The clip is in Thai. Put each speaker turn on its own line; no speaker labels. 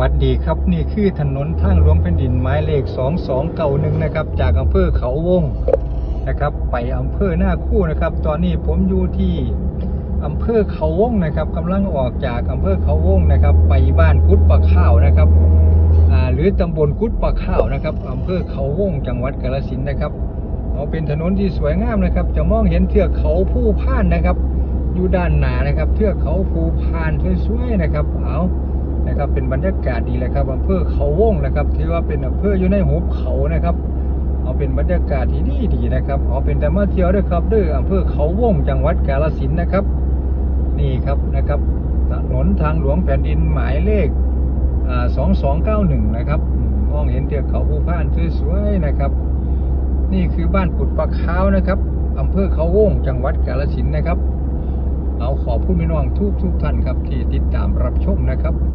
วัดดีครับนี่คือถนนทางหลวงแผ่นดินหมายเลข 2291 นะครับ จากอำเภอเขาวงนะครับ ไปอำเภอหน้าคู่นะครับ ตอนนี้ผมอยู่ที่อำเภอเขาวงนะครับกำลังออกจากอำเภอเขาวงนะครับ ไปบ้านกุดปะข้าวนะครับหรือตำบลกุดปะข้าวนะครับอำเภอเขาวงจังหวัดกาฬสินธุ์นะครับเอาเป็นถนนที่สวยงามนะครับ จะมองเห็นเทือกเขาผู้พานนะครับ อยู่ด้านหน้านะครับ เทือกเขาภูพานสวยๆนะครับเอา นะครับ เป็นบรรยากาศดีเลยครับอำเภอเขาวงนะครับถือว่าเป็นอำเภออยู่ในหุบเขานะครับ เอาเป็นบรรยากาศที่ดีดีนะครับเอาเป็นแต่มาเที่ยวด้วยครับเด้ออำเภอเขาวงจังหวัดกาฬสินธุ์นะครับ นี่ครับนะครับถนนทางหลวงแผ่นดินหมายเลขอ่า2291นะครับมองเห็นเทือกเขาภูพานสวยๆนะครับ นี่คือบ้านกุดปลาขาวนะครับอำเภอเขาวงจังหวัดกาฬสินธุ์นะครับเอาขอบคุณพี่น้องทุกทุกท่านครับที่ติดตามรับชมนะครับ